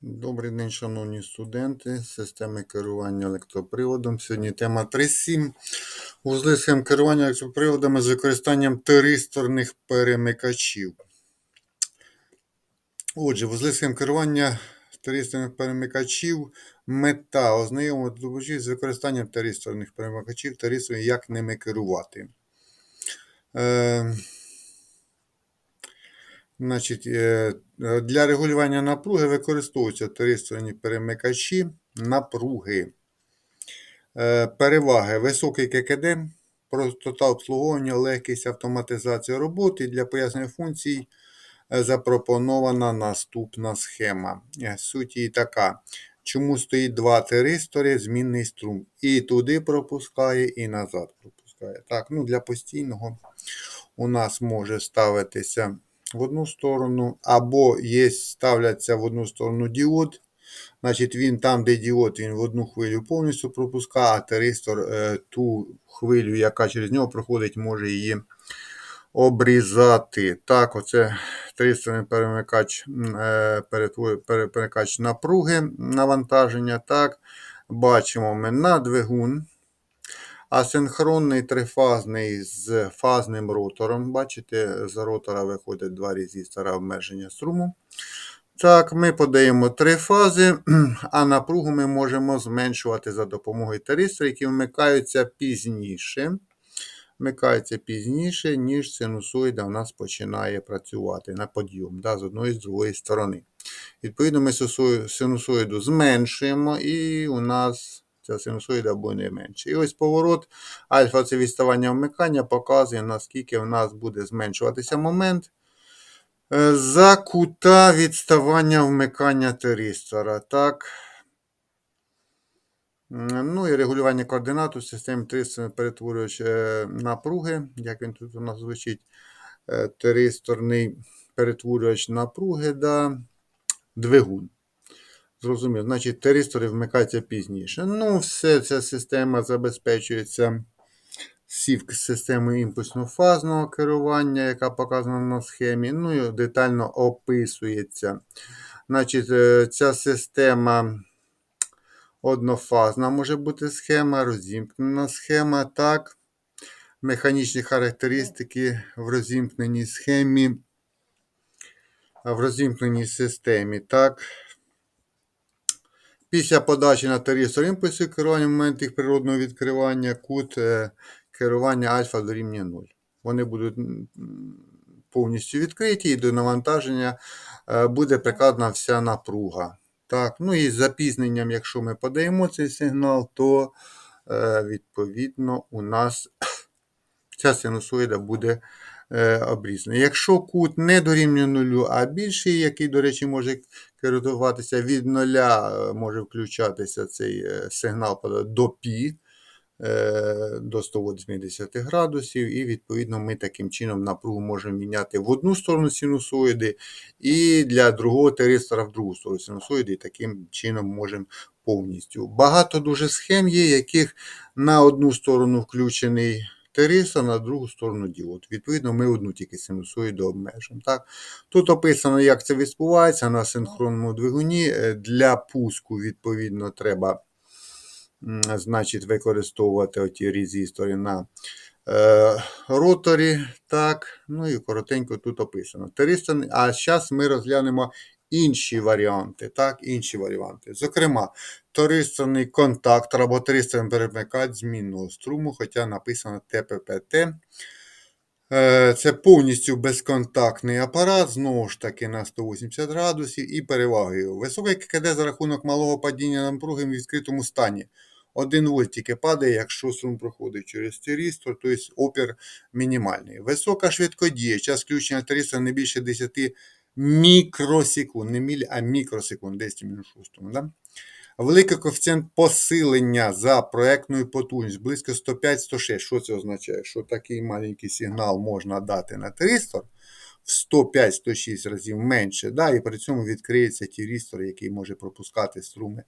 Добрий день, шановні студенти, системи керування електроприводом. Сьогодні тема 3.7. Узли схем керування електроприводами з використанням тиристорних перемикачів. Отже, вузли схем керування тиристорних перемикачів. Мета ознайомити здобувачів з використанням тиристорних перемикачів, тиристорів, як ними керувати. Е, Значить, е, е, Для регулювання напруги використовуються тиристорні перемикачі напруги. Е, Переваги високий ККД, простота обслуговування, легкість автоматизації роботи. Для пояснення функцій запропонована наступна схема. Суть її така. Чому стоїть два тиристори, змінний струм. І туди пропускає, і назад пропускає. Так, ну Для постійного у нас може ставитися в одну сторону, або є, ставляться в одну сторону діод. Значить, він там, де діод, він в одну хвилю повністю пропускає, а теристор е, ту хвилю, яка через нього проходить, може її обрізати. Так, оце тристорний перемикач е, перемикач напруги навантаження. Так, Бачимо ми на двигун. Асинхронний трифазний з фазним ротором. Бачите, з ротора виходять два резистора обмеження струму. Так, ми подаємо три фази, а напругу ми можемо зменшувати за допомогою таристорів, які вмикаються пізніше. Вмикаються пізніше, ніж синусоїда у нас починає працювати на подйом да, з одної з другої сторони. Відповідно, ми синусоїду зменшуємо, і у нас ця синусоїда буде менше. І ось поворот альфа це відставання вмикання показує, наскільки в нас буде зменшуватися момент. Е, за кута відставання вмикання теристора. Так. Ну і регулювання координат у системі 300 перетворювач е, напруги, як він тут у нас звучить, е, теристорний перетворювач напруги да, двигун. Зрозуміло, значить, теристори вмикаються пізніше. Ну, все ця система забезпечується сівк системою імпульсно-фазного керування, яка показана на схемі. Ну і детально описується. Значить, е, Ця система однофазна може бути схема, розімкнена схема. так. Механічні характеристики в розімкненій схемі, в розімкненій системі. так. Після подачі на тарісор імпульсу керування в момент їх природного відкривання кут е, керування альфа дорівнює 0. Вони будуть повністю відкриті і до навантаження е, буде прикладена вся напруга. Так, ну і з запізненням, якщо ми подаємо цей сигнал, то е, відповідно у нас ця синусоїда буде обрізаний. Якщо кут не дорівнює нулю, а більший, який, до речі, може керуватися від нуля, е, може включатися цей е, сигнал до пі. До 180 градусів, і, відповідно, ми таким чином напругу можемо міняти в одну сторону синусоїди, і для другого теристора в другу сторону синусоїди, і таким чином можемо повністю. Багато дуже схем є, яких на одну сторону включений Териса на другу сторону діод. Відповідно, ми одну тільки синусоїду обмежимо. Так? Тут описано, як це відбувається на синхронному двигуні. Е, для пуску, відповідно, треба значить, використовувати оті резистори на е, роторі. Так, ну і коротенько тут описано. А зараз ми розглянемо інші варіанти. так, інші варіанти. Зокрема, тористорний контактор або тористорний перемикач змінного струму, хоча написано ТППТ. Е, це повністю безконтактний апарат, знову ж таки на 180 градусів і перевагою. Високий ККД за рахунок малого падіння напруги в відкритому стані. 1 вольт тільки падає, якщо струм проходить через тиристор, тобто опір мінімальний. Висока швидкодія, час включення тиристора не більше 10 мікросекунд, не мілі, а мікросекунд, 10 мінус 6. Да? Великий коефіцієнт посилення за проектною потужністю близько 105-106. Що це означає? Що такий маленький сигнал можна дати на тиристор в 105-106 разів менше, да, і при цьому відкриється тірістор, який може пропускати струми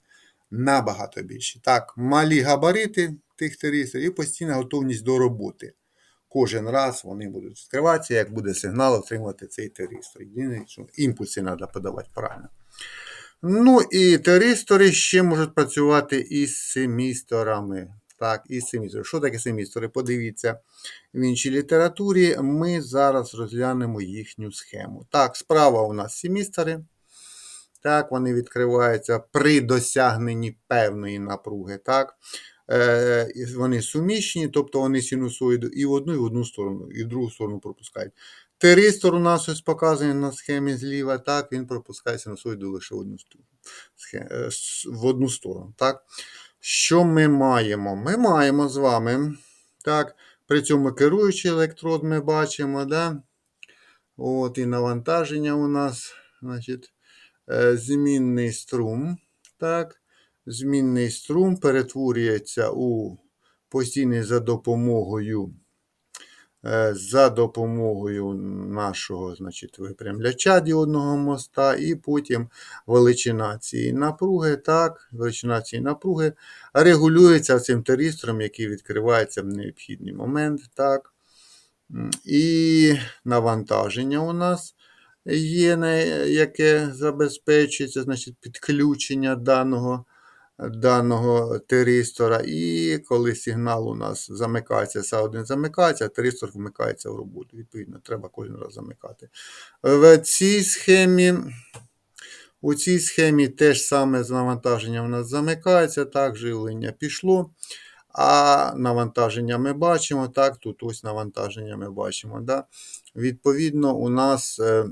набагато більше. Так, малі габарити тих тиристорів і постійна готовність до роботи. Кожен раз вони будуть відкриватися, як буде сигнал отримувати цей теристор. Єдине, що імпульси треба подавати правильно. Ну і теристори ще можуть працювати із семісторами. Так, із семісторами. Що таке семістори? Подивіться в іншій літературі. Ми зараз розглянемо їхню схему. Так, справа у нас семістори. Так, вони відкриваються при досягненні певної напруги. Так. Е, Вони суміщені, тобто вони синусоїду і в одну, і в одну сторону, і в другу сторону пропускають. Теристор у нас ось показаний на схемі зліва, так, він пропускає синусоїду лише в одну сторону. Е, В одну сторону. Так. Що ми маємо? Ми маємо з вами. Так, при цьому керуючий електрод ми бачимо, да? От, і навантаження у нас, значить, е, змінний струм. Так. Змінний струм перетворюється у постійний за допомогою е, за допомогою нашого значить, випрямляча діодного моста, і потім величина цієї напруги, так, величина цієї напруги регулюється цим теристором, який відкривається в необхідний момент. так. І навантаження у нас є, яке забезпечується, значить, підключення даного даного теристора. І коли сигнал у нас замикається, СА1 замикається, теристор вмикається в роботу. Відповідно, треба кожен раз замикати. В цій схемі. У цій схемі теж саме з навантаженням у нас замикається, так, живлення пішло. А навантаження ми бачимо, так, тут ось навантаження ми бачимо. Да? Відповідно, у нас е,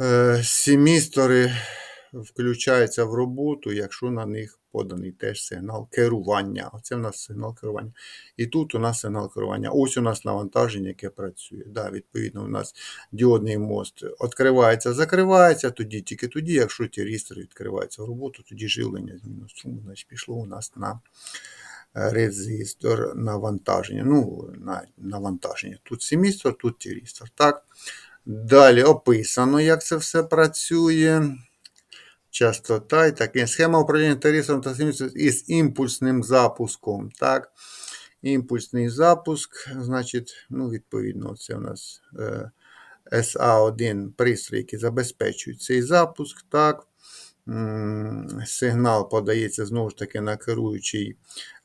е, семістори включаються в роботу, якщо на них поданий теж сигнал керування. Оце в нас сигнал керування. І тут у нас сигнал керування. Ось у нас навантаження, яке працює. Да, відповідно, у нас діодний мост відкривається, закривається, тоді тільки тоді, якщо тірістор відкривається в роботу, тоді живлення з мінус струму, значить пішло у нас на е, резистор навантаження. Ну, на навантаження. Тут семістор, тут тірістор. Так. Далі описано, як це все працює. Частота і таке. Схема управління тирисом та із імпульсним запуском. Так. Імпульсний запуск, значить, ну, відповідно, це у нас е, SA1 пристрій, який забезпечує цей запуск. Так. Сигнал подається знову ж таки на керуючий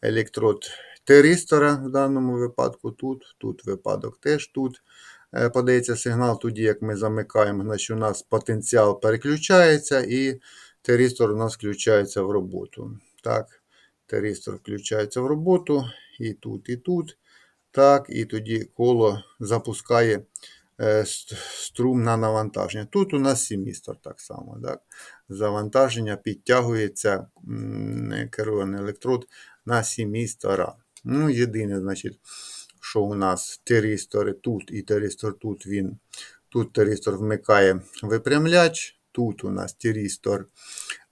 електрод теристора в даному випадку. Тут, тут випадок теж тут подається сигнал, тоді як ми замикаємо, значить у нас потенціал переключається і теристор у нас включається в роботу. Так, теристор включається в роботу і тут, і тут. Так, і тоді коло запускає е, струм на навантаження. Тут у нас семістор так само. Так? Завантаження підтягується керований електрод на семістора. Ну, єдине, значить, що у нас теристори тут і теристор тут він. Тут теристор вмикає випрямляч, тут у нас теристор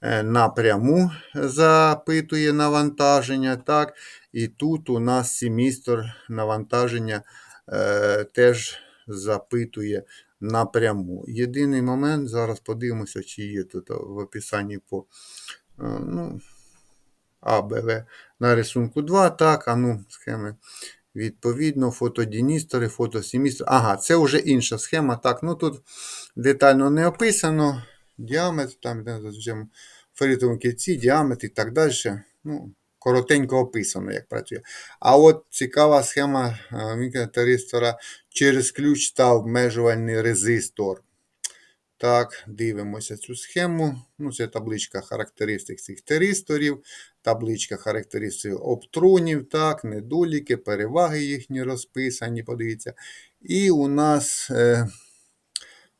е, напряму запитує навантаження. так, І тут у нас семістор навантаження е, теж запитує напряму. Єдиний момент, зараз подивимося, чи є тут в описанні по е, ну, А, Б, В на рисунку 2. Так, а ну, схеми. Відповідно, фотодіністори, фотосемістори. Ага, це вже інша схема. Так, ну тут детально не описано. Діаметр, там де кільці, діаметр і так далі. Ну, коротенько описано, як працює. А от цікава схема е, через ключ та обмежувальний резистор. Так, дивимося цю схему. Ну, Це табличка характеристик цих теристорів, табличка характеристик оптронів, так, недоліки, переваги їхні розписані, подивіться. І у нас е,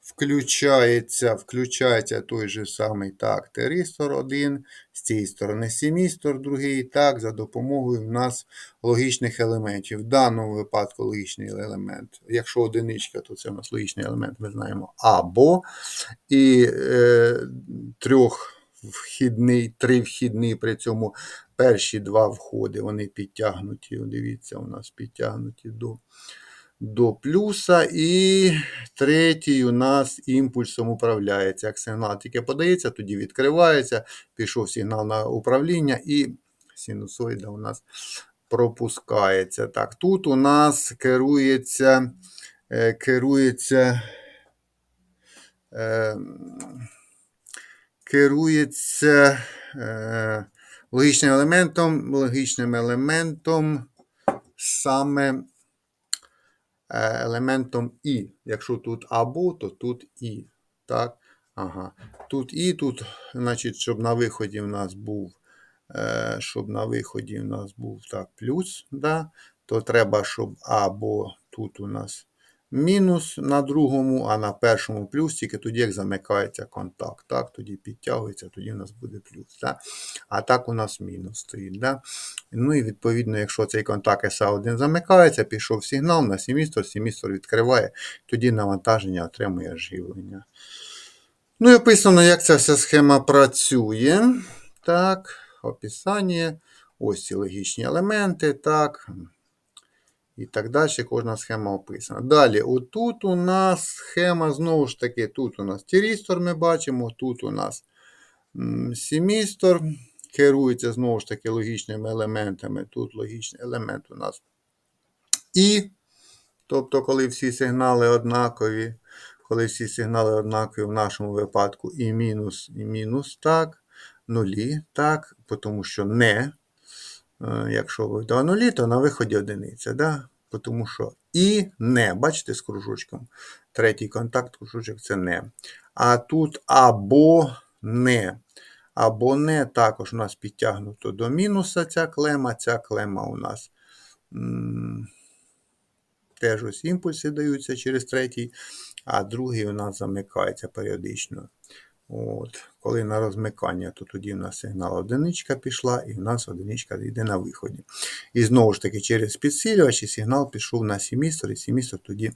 включається включається той же самий так, теристор один, з цієї сторони семістор другий, так, за допомогою в нас логічних елементів. В даному випадку логічний елемент. Якщо одиничка, то це у нас логічний елемент, ми знаємо або і е, трьохвхідний, тривхідний, при цьому перші два входи, вони підтягнуті. Дивіться, у нас підтягнуті до до плюса. І третій у нас імпульсом управляється. Як сигнал тільки подається, тоді відкривається, пішов сигнал на управління і синусоїда у нас пропускається. Так, Тут у нас керується, е, керується е, керується е, логічним елементом, логічним елементом саме елементом І. Якщо тут або, то тут І. Так? Ага. Тут І, тут, значить, щоб на виході в нас був, е, щоб на виході в нас був так, плюс, да? то треба, щоб або тут у нас мінус на другому, а на першому плюс, тільки тоді, як замикається контакт. Так, тоді підтягується, тоді у нас буде плюс. Так? А так у нас мінус стоїть. Да? Ну і відповідно, якщо цей контакт SA1 замикається, пішов сигнал на семістр, семістр відкриває, тоді навантаження отримує живлення. Ну і описано, як ця вся схема працює. Так, описання. Ось ці логічні елементи. так. І так далі, кожна схема описана. Далі, отут у нас схема, знову ж таки, тут у нас тірістор ми бачимо, тут у нас семістор, керується знову ж таки логічними елементами. Тут логічний елемент у нас І. Тобто, коли всі сигнали однакові, коли всі сигнали однакові в нашому випадку і мінус, і мінус, так, нулі, так, тому що не. Е, якщо ви до нулі, то на виході одиниця. Да? Тому що і не, бачите, з кружочком. Третій контакт, кружочок це не. А тут або не. Або не також у нас підтягнуто до мінуса ця клема, ця клема у нас теж ось імпульси даються через третій, а другий у нас замикається періодично. От. Коли на розмикання, то тоді в нас сигнал одиничка пішла, і в нас одиничка йде на виході. І знову ж таки, через підсилювач сигнал пішов на семістр, і семістр тоді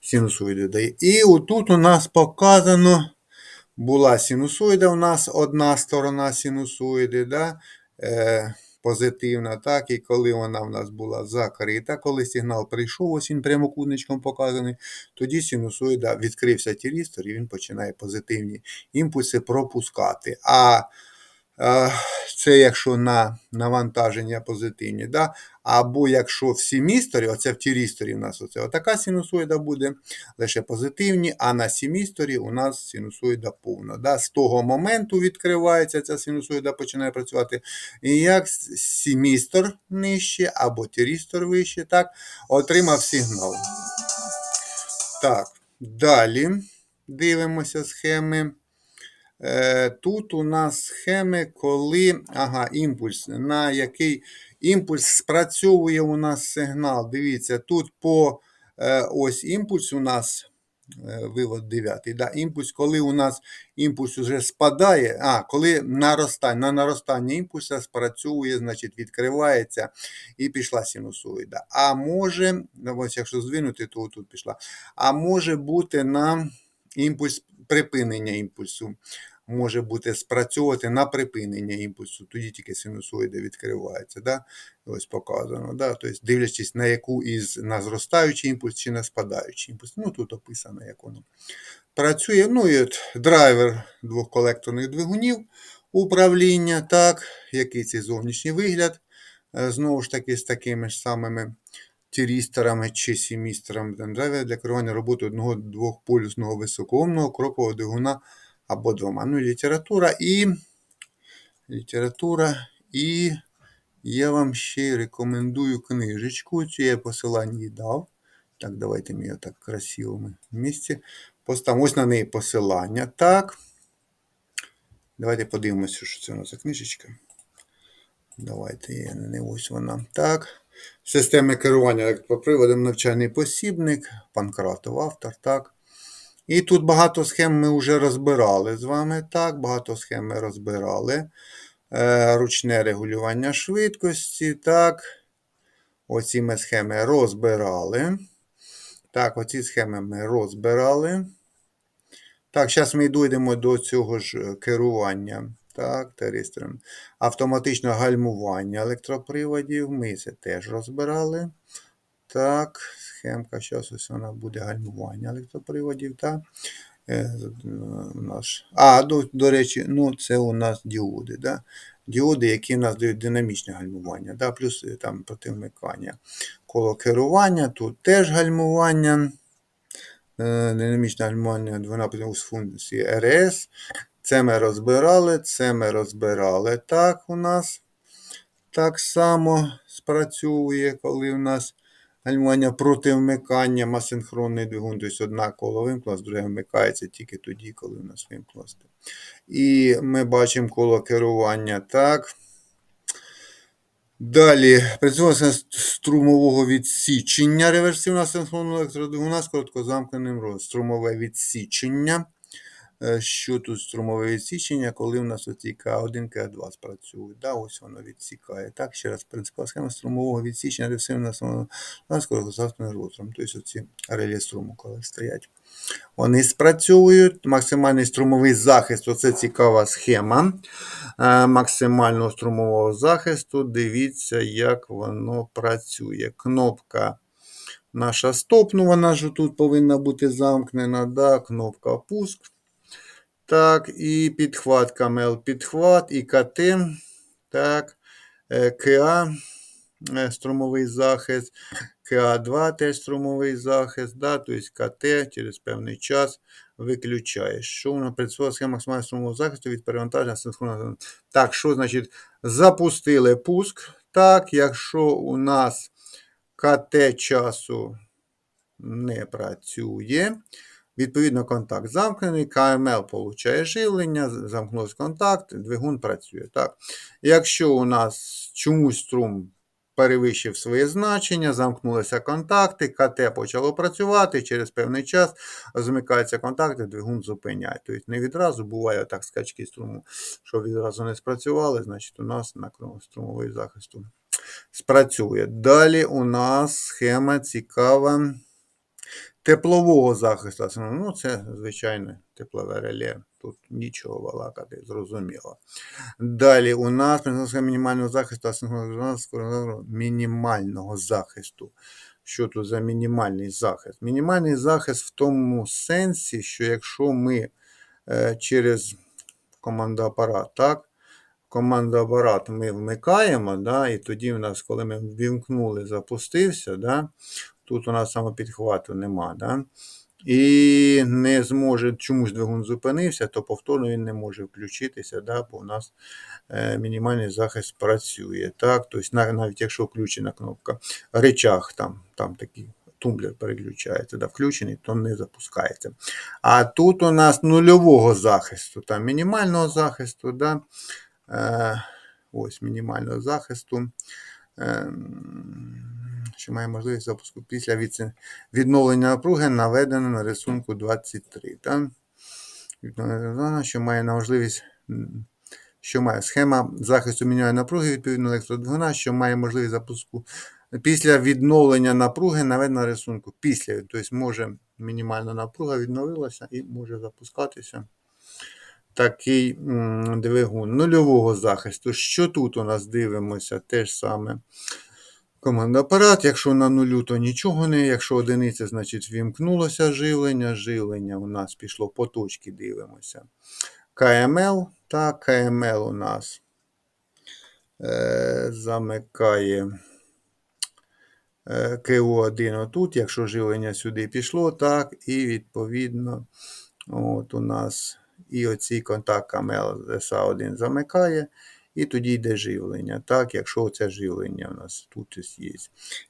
синусоїду дає. І отут у нас показано, була синусоїда, у нас одна сторона синусоїди. Да? Е, позитивна, так, і коли вона в нас була закрита, коли сигнал прийшов, ось він прямокутничком показаний, тоді синусоїда відкрився тірістор і він починає позитивні імпульси пропускати. А це якщо на навантаження позитивні. Да? Або якщо в сімісторі, оце в тірісторі у нас оце така синусоїда буде, лише позитивні, а на сімісторі у нас синусоїда повна. Да? З того моменту відкривається ця синусоїда, починає працювати. І як сімістор нижче, або тірістор вище, так, отримав сигнал. Так, далі дивимося схеми. Е, тут у нас схеми, коли ага, імпульс, на який імпульс спрацьовує у нас сигнал. Дивіться, тут по е, ось імпульс у нас. Е, вивод 9. Да, імпульс, коли у нас імпульс вже спадає, а, коли наростання, на наростання імпульса спрацьовує, значить відкривається і пішла синусоїда. А може, ну, ось якщо здвинути, то тут пішла. А може бути на імпульс припинення імпульсу може бути спрацьовувати на припинення імпульсу, тоді тільки синусоїда відкривається. Да? Ось показано. Да? Тобто, дивлячись на яку із на зростаючий імпульс чи на спадаючий імпульс. Ну, Тут описано, як воно працює. Ну і от драйвер двох колекторних двигунів управління, так, який цей зовнішній вигляд. Е, знову ж таки, з такими ж самими тірісторами чи сімісторами драйвер для керування роботи одного двохполюсного високоомного крокового двигуна або двома. Ну, література і література і я вам ще рекомендую книжечку. Цю я посилання дав. Так, давайте ми її так красивому місці. Поставимо ось на неї посилання. Так. Давайте подивимося, що це у нас за книжечка. Давайте не ось вона. Так. Системи керування електроприводом навчальний посібник. Панкратов автор. Так. І тут багато схем ми вже розбирали з вами. Так, багато схем ми розбирали. Е, ручне регулювання швидкості. Так. Оці ми схеми розбирали. Так, оці схеми ми розбирали. Так, зараз ми дійдемо до цього ж керування. Так, теристром. Автоматичне гальмування електроприводів. Ми це теж розбирали. Так, схемка, зараз ось вона буде гальмування електроприводів. Так? Е, наш. А, до, до речі, ну це у нас діоди. Да? Діоди, які в нас дають динамічне гальмування, да? плюс е, там противмикання. Коло керування, тут теж гальмування. Е, динамічне гальмування 12 функції РС. Це ми розбирали, це ми розбирали. Так у нас так само спрацьовує, коли у нас гальмування проти вмикання асинхронний двигун, тобто одна коло вимкнулась, друге вмикається тільки тоді, коли у нас вимкнулося. І ми бачимо коло керування так. Далі працювалося струмового відсічення реверсивна синхронного електродвигуна з короткозамкненим розом. Струмове відсічення. Е, Що тут струмове відсічення, коли у нас оці К1, К2 спрацюють. Да, ось воно відсікає. Так, ще раз, принципова схема струмового відсічення синхронного з короткозамкненим розом. Тобто оці релі струму, коли стоять. Вони спрацьовують. Максимальний струмовий захист оце цікава схема е, максимального струмового захисту. Дивіться, як воно працює. Кнопка наша стоп, ну вона ж тут повинна бути замкнена. Да? Кнопка пуск. Так, і підхват камел, підхват, і КТ. Так, е, КА, е, струмовий захист. КА2 теж струмовий захист, да, тобто КТ через певний час виключаєш. Що вона працює схема максимального струмового захисту від перевантаження синхронного. Так, що значить запустили пуск. Так, якщо у нас КТ часу не працює, відповідно контакт замкнений, КМЛ получає живлення, замкнувся контакт, двигун працює. Так. Якщо у нас чомусь струм перевищив своє значення, замкнулися контакти, КТ почало працювати, через певний час замикаються контакти, двигун зупиняє. Тобто не відразу буває так скачки струму, що відразу не спрацювали, значить у нас на струмовий захисту спрацює. Далі у нас схема цікава теплового захисту. Ну, це, звичайно, теплове реле. Тут нічого балакати, зрозуміло. Далі у нас мінімального захисту асинхронного мінімального захисту. Що тут за мінімальний захист? Мінімальний захист в тому сенсі, що якщо ми е, через командоапарат, так, командоапарат ми вмикаємо, да, і тоді у нас, коли ми ввімкнули, запустився, да, тут у нас самопідхвату нема. Да, і не зможе чомусь двигун зупинився, то повторно він не може включитися, да, бо у нас е, мінімальний захист працює. Так? Тобто, навіть якщо включена кнопка речах, там там такий тумблер переключається, да, включений, то не запускається. А тут у нас нульового захисту, там мінімального захисту, да, е, ось мінімального захисту. Е, що має можливість запуску після відновлення напруги, наведено на рисунку 23. Так? Що має на можливість, що має схема захисту міняє напруги відповідно електродвигуна, що має можливість запуску після відновлення напруги, наведено на рисунку. Після, тобто може мінімальна напруга відновилася і може запускатися. Такий двигун нульового захисту. Що тут у нас дивимося? Те ж саме. Команда апарат, якщо на нулю, то нічого не. Якщо одиниця, значить вімкнулося живлення. Живлення у нас пішло по точці, дивимося. КМЛ. Так, КМЛ у нас е, замикає е, КО1 отут, якщо живлення сюди пішло, так, і відповідно от у нас і оцей контакт КМЛ СА1 замикає. І тоді йде живлення. Так, якщо це живлення у нас тут є.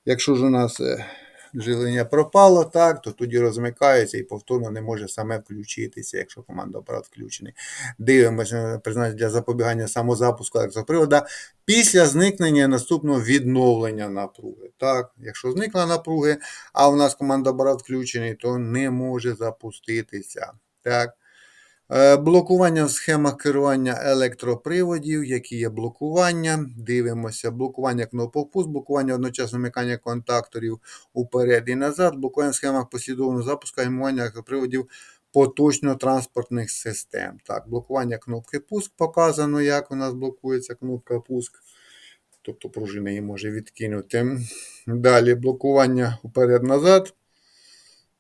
Якщо ж у нас е, живлення пропало, так, то тоді розмикається і повторно не може саме включитися, якщо команда апарат включений. Дивимося призначення для запобігання самозапуску електропривода після зникнення наступного відновлення напруги. Так, Якщо зникла напруги, а у нас команда апарат включений, то не може запуститися. Так. Е, блокування в схемах керування електроприводів, які є блокування. Дивимося, блокування кнопок пуск, блокування одночасно вмикання контакторів уперед і назад, блокування в схемах послідовного запуску гальмування електроприводів поточно-транспортних систем. Так, Блокування кнопки пуск показано, як у нас блокується кнопка пуск. Тобто пружина її може відкинути. Далі блокування уперед-назад.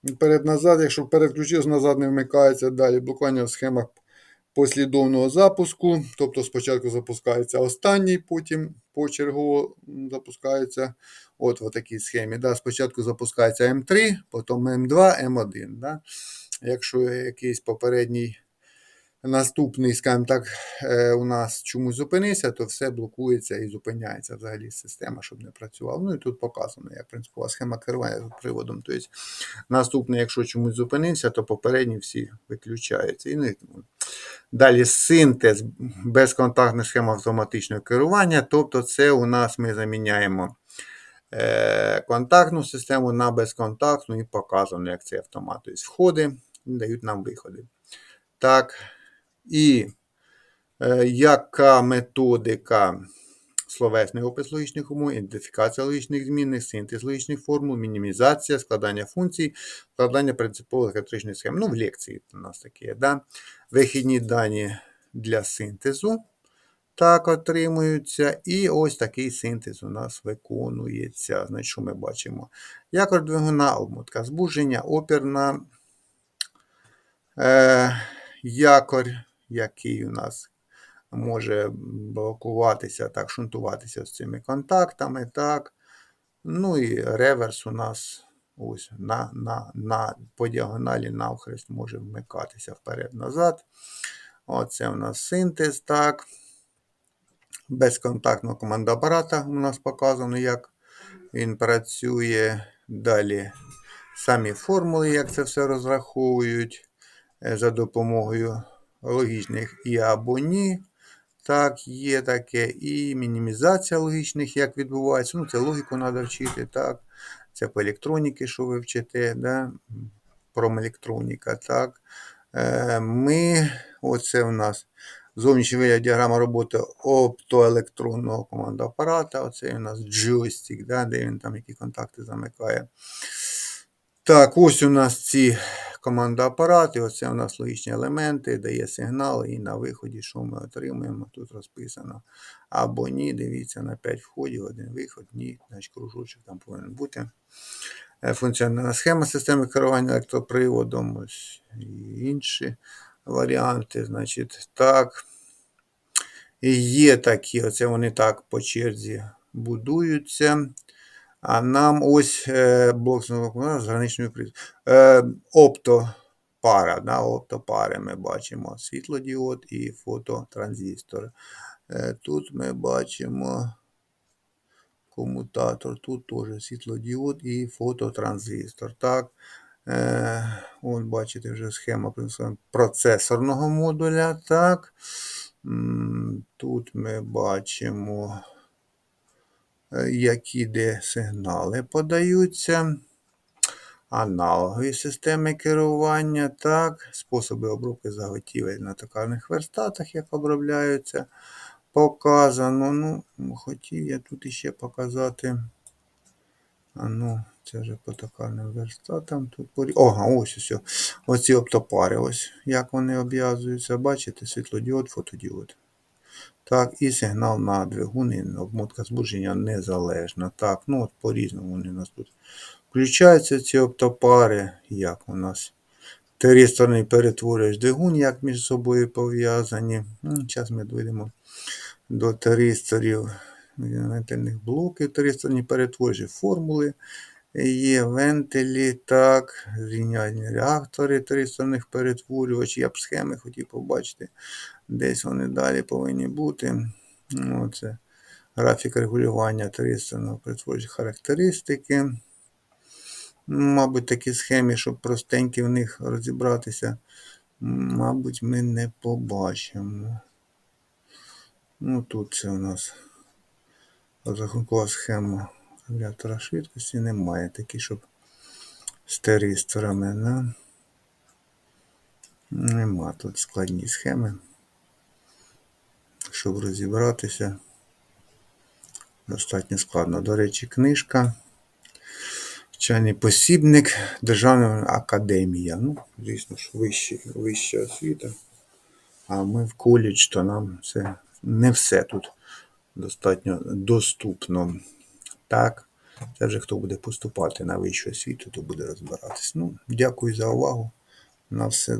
Вперед-назад, якщо переключився, назад не вмикається. Далі блокування в схемах послідовного запуску. Тобто спочатку запускається останній, потім почергово запускається от в такій схемі. Да, Спочатку запускається М3, потім М2, М1. Да. Якщо якийсь попередній наступний, скажімо так, е, у нас чомусь зупинився, то все блокується і зупиняється взагалі система, щоб не працювала. Ну і тут показано, як принципова схема керування приводом. Тобто наступний, якщо чомусь зупинився, то попередні всі виключаються. І не Далі синтез безконтактна схема автоматичного керування. Тобто, це у нас ми заміняємо е, контактну систему на безконтактну і показано, як цей автомат. Тобто входи дають нам виходи. Так. І е, яка методика словесний опис логічних умов, ідентифікація логічних змінних, синтез логічних формул, мінімізація, складання функцій, складання принципових електричних схем. Ну, в лекції у нас такі є. Да? Вихідні дані для синтезу. Так, отримуються. І ось такий синтез у нас виконується. Значить, що ми бачимо? Якор двигуна, обмотка збудження, оперна е, якор, який у нас може блокуватися, так, шунтуватися з цими контактами. так. Ну і реверс у нас ось на, на, на, по діагоналі навхрест може вмикатися вперед-назад. Оце у нас синтез, так. Безконтактного команда апарата у нас показано, як він працює. Далі самі формули, як це все розраховують е, за допомогою логічних і або ні. Так, є таке. І мінімізація логічних, як відбувається. Ну, це логіку треба вчити, так. Це по електроніки, що ви вчите, да? промелектроніка, так. Е, Ми, оце у нас зовнішній вигляд діаграма роботи оптоелектронного команда апарата. Оце у нас джойстик, да? де він там які контакти замикає. Так, ось у нас ці команда апарати, оце у нас логічні елементи, дає сигнал, і на виході, що ми отримуємо, тут розписано. Або ні, дивіться, на 5 входів, один виход, ні, значить кружочок там повинен бути. Е, Функціональна схема системи керування електроприводом, ось інші варіанти. Значить, так. І є такі, оце вони так по черзі будуються. А нам ось е, блок з граничною. Е, оптопара. Да, оптопари ми бачимо світлодіод і фототранзистор. Е, тут ми бачимо комутатор. Тут теж світлодіод і фототранзистор. Так. Е, От бачите вже схема процесорного модуля. Так. Тут ми бачимо які де сигнали подаються. Аналогові системи керування, так, способи обробки заготівель на токарних верстатах, як обробляються, показано. Ну, хотів я тут іще показати. А ну, це вже по токарним верстатам. Тут порі... Ага, ось ось. Оці оптопари, ось як вони обв'язуються. Бачите, світлодіод, фотодіод. Так, і сигнал на двигуни, обмотка збудження незалежна. Так, ну от по-різному вони у нас тут включаються ці оптопари, як у нас. Тиристорний перетворюєш двигун, як між собою пов'язані. Зараз ми дійдемо до теристорів вентильних блоків. Тиристорні перетворюєш формули. Є вентилі, так, зрівняльні реактори тиристорних перетворювачів. Я б схеми хотів побачити. Десь вони далі повинні бути. Оце графік регулювання тиристорного перетворювача характеристики. Мабуть, такі схеми, щоб простенькі в них розібратися, мабуть, ми не побачимо. Ну, тут це у нас розрахункова схема регулятора швидкості немає такі, щоб з теристорами. Да? Нема тут складні схеми. Щоб розібратися, достатньо складно. До речі, книжка. Вчений посібник Державна академія. Ну, звісно ж, вища, вища освіта. А ми в коледж, то нам це не все тут достатньо доступно. Так, це вже хто буде поступати на вищу освіту, то буде розбиратись. Ну, дякую за увагу. На все